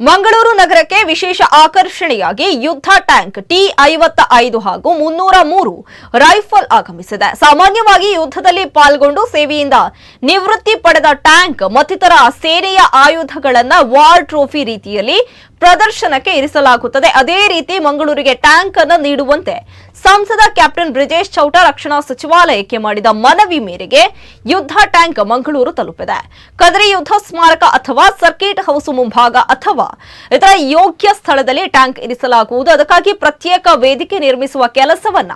ಮಂಗಳೂರು ನಗರಕ್ಕೆ ವಿಶೇಷ ಆಕರ್ಷಣೆಯಾಗಿ ಯುದ್ಧ ಟ್ಯಾಂಕ್ ಟಿ ಐವತ್ತ ಐದು ಹಾಗೂ ಮುನ್ನೂರ ಮೂರು ರೈಫಲ್ ಆಗಮಿಸಿದೆ. ಸಾಮಾನ್ಯವಾಗಿ ಯುದ್ಧದಲ್ಲಿ ಪಾಲ್ಗೊಂಡು ಸೇವೆಯಿಂದ ನಿವೃತ್ತಿ ಪಡೆದ ಟ್ಯಾಂಕ್ ಮತ್ತಿತರ ಸೇನೆಯ ಆಯುಧಗಳನ್ನ ವಾರ್ ಟ್ರೋಫಿ ರೀತಿಯಲ್ಲಿ ಪ್ರದರ್ಶನಕ್ಕೆ ಇರಿಸಲಾಗುತ್ತದೆ. ಅದೇ ರೀತಿ ಮಂಗಳೂರಿಗೆ ಟ್ಯಾಂಕ್ ಅನ್ನು ನೀಡುವಂತೆ ಸಂಸದ ಕ್ಯಾಪ್ಟನ್ ಬ್ರಿಜೇಶ್ ಚೌಟ ರಕ್ಷಣಾ ಸಚಿವಾಲಯಕ್ಕೆ ಮಾಡಿದ ಮನವಿ ಮೇರೆಗೆ ಯುದ್ಧ ಟ್ಯಾಂಕ್ ಮಂಗಳೂರು ತಲುಪಿದೆ. ಕದರಿ ಯುದ್ಧ ಸ್ಮಾರಕ ಅಥವಾ ಸರ್ಕಿಟ್ ಹೌಸ್ ಮುಂಭಾಗ ಅಥವಾ ಇತರ ಯೋಗ್ಯ ಸ್ಥಳದಲ್ಲಿ ಟ್ಯಾಂಕ್ ಇರಿಸಲಾಗುವುದು. ಅದಕ್ಕಾಗಿ ಪ್ರತ್ಯೇಕ ವೇದಿಕೆ ನಿರ್ಮಿಸುವ ಕೆಲಸವನ್ನ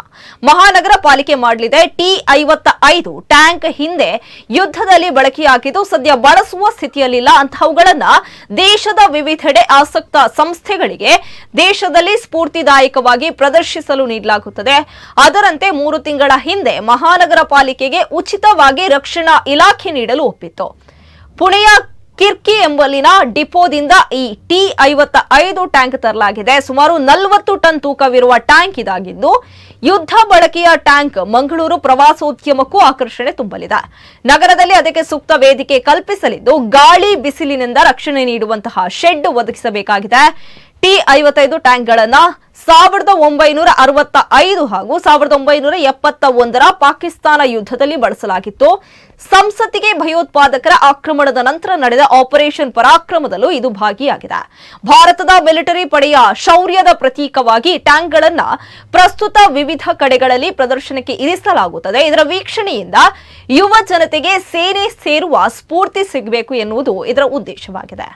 ಮಹಾನಗರ ಪಾಲಿಕೆ ಮಾಡಲಿದೆ. ಟಿ ಐವತ್ತ ಐದು ಟ್ಯಾಂಕ್ ಹಿಂದೆ ಯುದ್ಧದಲ್ಲಿ ಬಳಕೆಯಾಗಿದ್ದು, ಸದ್ಯ ಬಳಸುವ ಸ್ಥಿತಿಯಲ್ಲಿಲ್ಲ. ಅಂತಹವುಗಳನ್ನ ದೇಶದ ವಿವಿಧೆಡೆ ಆಸಕ್ತ ಸಂಸ್ಥೆಗಳಿಗೆ ದೇಶದಲ್ಲಿ ಸ್ಫೂರ್ತಿದಾಯಕವಾಗಿ ಪ್ರದರ್ಶಿಸಲು ನೀಡಲಾಗುತ್ತದೆ. ಅದರಂತೆ ಮೂರು ತಿಂಗಳ ಹಿಂದೆ ಮಹಾನಗರ ಪಾಲಿಕೆಗೆ ಉಚಿತವಾಗಿ ರಕ್ಷಣಾ ಇಲಾಖೆ ನೀಡಲು ಒಪ್ಪಿತ್ತು. ಪುಣೆಯ ಕಿರ್ಕಿ ಎಂಬಲ್ಲಿನ ಡಿಪೋದಿಂದ ಈ ಟಿ ಐವತ್ತ ಐದು ಟ್ಯಾಂಕ್ ತರಲಾಗಿದೆ. ಸುಮಾರು ನಲವತ್ತು ಟನ್ ತೂಕವಿರುವ ಟ್ಯಾಂಕ್ ಇದಾಗಿದ್ದು, ಯುದ್ಧ ಬಳಕೆಯ ಟ್ಯಾಂಕ್ ಮಂಗಳೂರು ಪ್ರವಾಸೋದ್ಯಮಕ್ಕೂ ಆಕರ್ಷಣೆ ತುಂಬಲಿದೆ. ನಗರದಲ್ಲಿ ಅದಕ್ಕೆ ಸೂಕ್ತ ವೇದಿಕೆ ಕಲ್ಪಿಸಲಿದ್ದು, ಗಾಳಿ, ಬಿಸಿಲಿನಿಂದ ರಕ್ಷಣೆ ನೀಡುವಂತಹ ಶೆಡ್ ಒದಗಿಸಬೇಕಾಗಿದೆ. ಟಿ ಐವತ್ತೈದು ಟ್ಯಾಂಕ್ಗಳನ್ನ ಸಾವಿರದ ಒಂಬೈನೂರ ಅರವತ್ತ ಐದು ಹಾಗೂ ಸಾವಿರದ ಒಂಬೈನೂರ ಎಪ್ಪತ್ತ ಒಂದರ ಪಾಕಿಸ್ತಾನ ಯುದ್ಧದಲ್ಲಿ ಬಳಸಲಾಗಿತ್ತು. ಸಂಸತ್ತಿಗೆ ಭಯೋತ್ಪಾದಕರ ಆಕ್ರಮಣದ ನಂತರ ನಡೆದ ಆಪರೇಷನ್ ಪರಾಕ್ರಮದಲ್ಲೂ ಇದು ಭಾಗಿಯಾಗಿದೆ. ಭಾರತದ ಮಿಲಿಟರಿ ಪಡೆಯ ಶೌರ್ಯದ ಪ್ರತೀಕವಾಗಿ ಟ್ಯಾಂಕ್ಗಳನ್ನ ಪ್ರಸ್ತುತ ವಿವಿಧ ಕಡೆಗಳಲ್ಲಿ ಪ್ರದರ್ಶನಕ್ಕೆ ಇರಿಸಲಾಗುತ್ತದೆ. ಇದರ ವೀಕ್ಷಣೆಯಿಂದ ಯುವ ಜನತೆಗೆ ಸೇನೆ ಸೇರುವ ಸ್ಫೂರ್ತಿ ಸಿಗಬೇಕು ಎನ್ನುವುದು ಇದರ ಉದ್ದೇಶವಾಗಿದೆ.